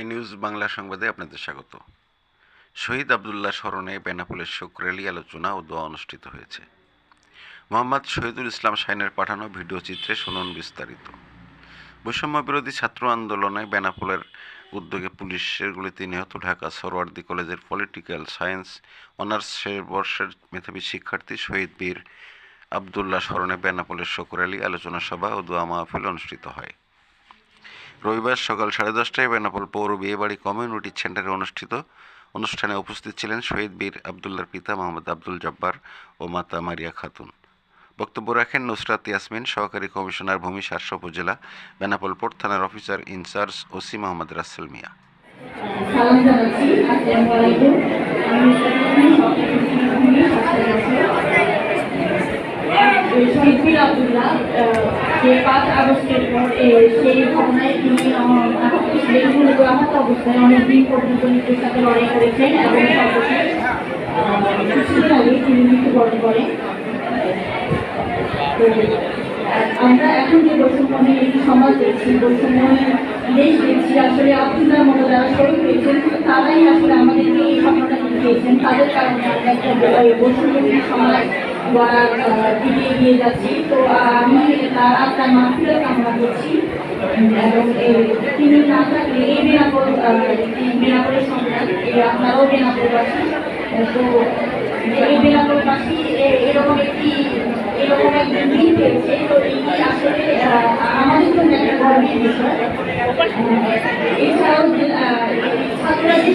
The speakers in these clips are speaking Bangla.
এ নিউজ বাংলা সংবাদে আপনাদের স্বাগত। শহীদ আবদুল্লাহ স্মরণে বেনাপোলের শোক র্যালি আলোচনা ও দোয়া অনুষ্ঠিত হয়েছে। মোহাম্মদ শহীদুল ইসলাম শাইনের পাঠানো ভিডিও চিত্রে শুনুন বিস্তারিত। বৈষম্য বিরোধী ছাত্র আন্দোলনে বেনাপোলের উদ্যোগে পুলিশের গুলিতে নিহত ঢাকা সরওয়ার্দী কলেজের পলিটিক্যাল সায়েন্স অনার্স বর্ষের মেধাবী শিক্ষার্থী শহীদ বীর আবদুল্লাহ স্মরণে বেনাপোলের শোক র্যালি, আলোচনা সভা ও দোয়া মাহফিল অনুষ্ঠিত হয়। রবিবার সকাল সাড়ে দশটায় বেনাপোল পৌর বিয়েবাড়ি কমিউনিটি সেন্টারে অনুষ্ঠিত অনুষ্ঠানে উপস্থিত ছিলেন শহীদ বীর আবদুল্লার পিতা মোহাম্মদ আব্দুল জব্বার ও মাতা মারিয়া খাতুন। বক্তব্য রাখেন নুসরাত ইয়াসমিন, সহকারী কমিশনার ভূমি সারস উপজেলা, বেনাপোল পোর্ট থানার officer in charge OC Mohammad Rasel Mia সালাম জানাচ্ছি আসসালামু আলাইকুম আমি শহীদ বীর আবদুল্লাহ আহ, যে পাঁচ আগস্টের পর সেই ঘটনায় তিনি বেগুনগুলো আহত অবস্থায় অনেক দিন পর্যন্ত মৃত্যুর সাথে লড়াই করেছেন এবং সর্বশেষ আহ, তিনি মৃত্যুবরণ করেন। আমরা এখন যে বৈষম্যহীন একটি সমাজ দেখছি বৈষম্যহীন দেশ দেখছি আসলে আবদুল্লার মতো যারা শহীদ হয়েছেন তারাই আসলে আমাদেরকে এই স্বপ্নটা দিয়েছেন তাদের কারণে আমরা একটা ব- সমাজ তো আমি তার আত্মার কামনা করছি এই- থাকলে এই আপনারাও বেনাপোলবাসী তো এই বেনাপোলবাসী এ- এরকম একটি এরকম একজন তো এটি আসলে আমাদের জন্য একটা এছাড়াও ছাত্ররা যে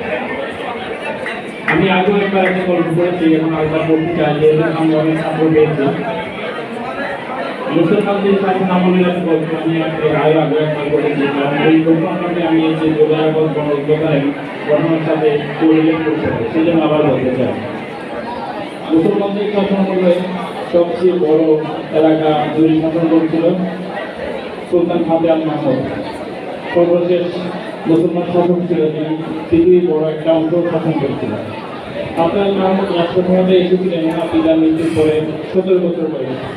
আমি আগেও একবার একটা গল্প করেছি এখন আরেকবার বলতে চাই যেহেতু আমি অনেক ছাত্র পেয়েছি মুসলমানদের আমি এর আগে একবার আমি যে যোগাযোগ গণযোগায় ঘটনার সাথে পরিলেখ করতে আবার বলতে চাই। মুসলমানদের শাসন করলে সবচেয়ে বড় এলাকা জুড়ে শাসন করছিল, সুলতান ফাতে আল মাহমুদ সর্বশেষ মুসলমান শাসক ছিল তিনি পৃথিবীর বড় একটা অংশ শাসন করছিলেন। আল মাহমুদ রাষ্ট্রক্ষমতায় এসেছিলেন ওনার পিতার মৃত্যুর পরে সতেরো বছর বয়সে।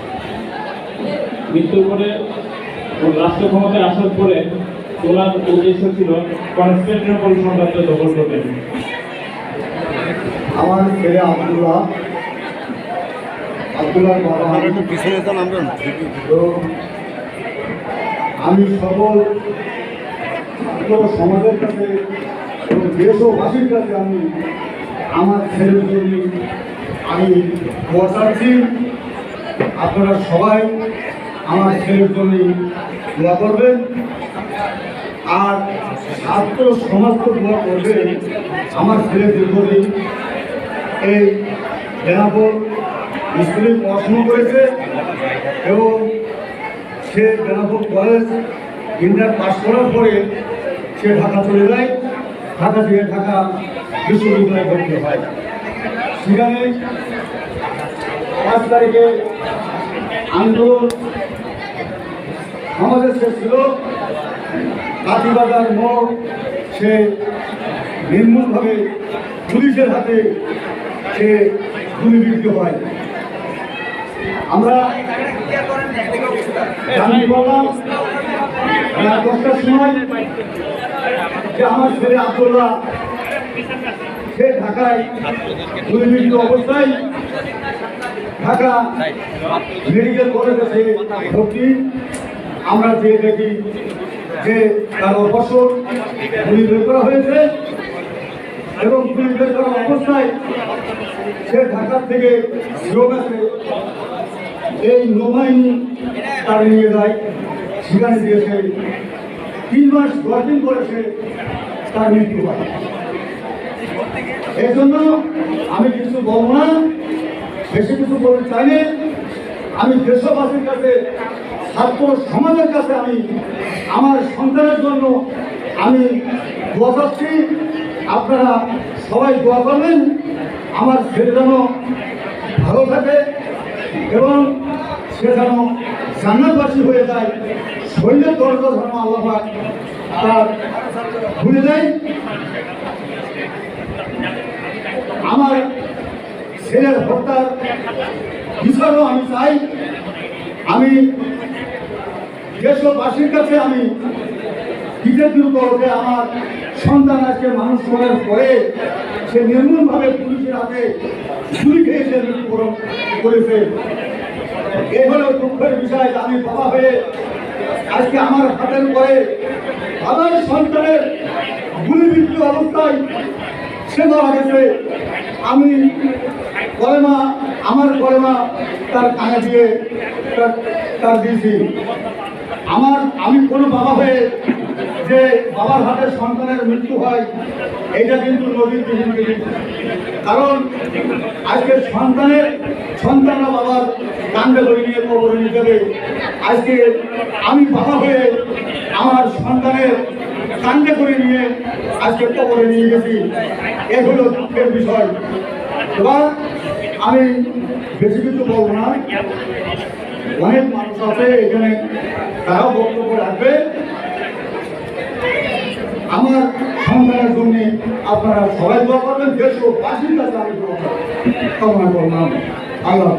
মৃত্যুর পরে রাষ্ট্র ক্ষমতায় আসার পরে ওনার উদ্দেশ্য ছিল কনস্টান্টিনোপল সাম্রাজ্য দখল করবেন আমার ছেলে আব্দুল্লাহ আব্দুল্লাহ বাবা আমি সকল ছাত্র সমাজের কাছে এবং দেশবাসীর কাছে আমি আমার ছেলের জন্য আমি বসাচ্ছি আপনারা সবাই আমার ছেলের জন্য দোয়া করবেন। আর ছাত্র সমাজ তো দোয়া করবেন আমার ছেলে দীর্ঘদিন এই বেনাপুর স্কুলে পড়াশুনো করেছে এবং সে বেনাপুর কলেজ ইন্টার পাস করার পরে সে ঢাকা চলে যায়। ঢাকা থেকে ঢাকা বিশ্ববিদ্যালয়ে ভর্তি হয়। সেখানে পাঁচ তারিখে আন্দোলন আমাদের শেষ ছিল। কাতিবাজার মোড়, সে নির্মূলভাবে পুলিশের হাতে সে গুলিবিদ্ধ হয়। আমরা পারলাম রাত দশটার সময় যে আমার ছেলে আব্দুল্লাহ, সে ঢাকায় গুলিবিদ্ধ অবস্থায় ঢাকা মেডিকেল কলেজে সে ভর্তি। আমরা যেয়ে দেখি যে তার অবসর গুলি বের করা হয়েছে এবং গুলি বের করা অবস্থায় সে ঢাকার থেকে যোগাছে এই নৌবাহিনী তারা নিয়ে যায়। সেখানে দিয়েছে তিন মাস দশ সে তার মৃত্যু হয়? এই জন্য আমি কিছু বলব না। বেশি কিছু বলতে চাই না। আমি দেশবাসীর কাছে, ছাত্র সমাজের কাছে আমি, আমার সন্তানের জন্য আমি দোয়া চাচ্ছি। আপনারা সবাই দোয়া করবেন। আমার ছেলে যেন ভালো থাকে এবং সে যেন জান্নাতবাসী হয়ে যায়। শরীরের দরজা যেন আল্লাহ তার খুলে দেয় আমার ছেলের হত্যার বিচারও আমি চাই। আমি দেশবাসীর কাছে আমি কৃতজ্ঞ যে আমার সন্তান আজকে মানুষ করার পরে সে নির্মূলভাবে পুলিশের হাতে গুলি খেয়েছে মৃত্যুবরণ করেছে। এই হলো দুঃখের বিষয় আমি বাবা হয়ে আজকে আমার হাতের পরে আমার সন্তানের গুলিবিদ্ধ অবস্থায় সে মারা গেছে আমি কলেমা আমার কলেমা তার কানে দিয়ে তার দিয়েছি। আমার, আমি কোনো বাবা হয়ে যে বাবার হাতে সন্তানের মৃত্যু হয়, এটা কিন্তু নদীর বিহীন। কারণ আজকে সন্তানের, সন্তানরা বাবার কান্দে ধরে নিয়ে কবরে নিয়ে যাবে। আজকে আমি বাবা হয়ে আমার সন্তানের কান্দে করে নিয়ে আজকে কবরে নিয়ে গেছি। এগুলো দুঃখের বিষয়। এবার আমি বেশি কিছু বলব না। অনেক মানুষ আছে এখানে, তারাও বক্তব্য রাখবে। আমার সন্তানের জন্য আপনারা সবাই দোয়া করবেন দেশবাসীর কাছে আমি কামনা করলাম। আল্লাহ।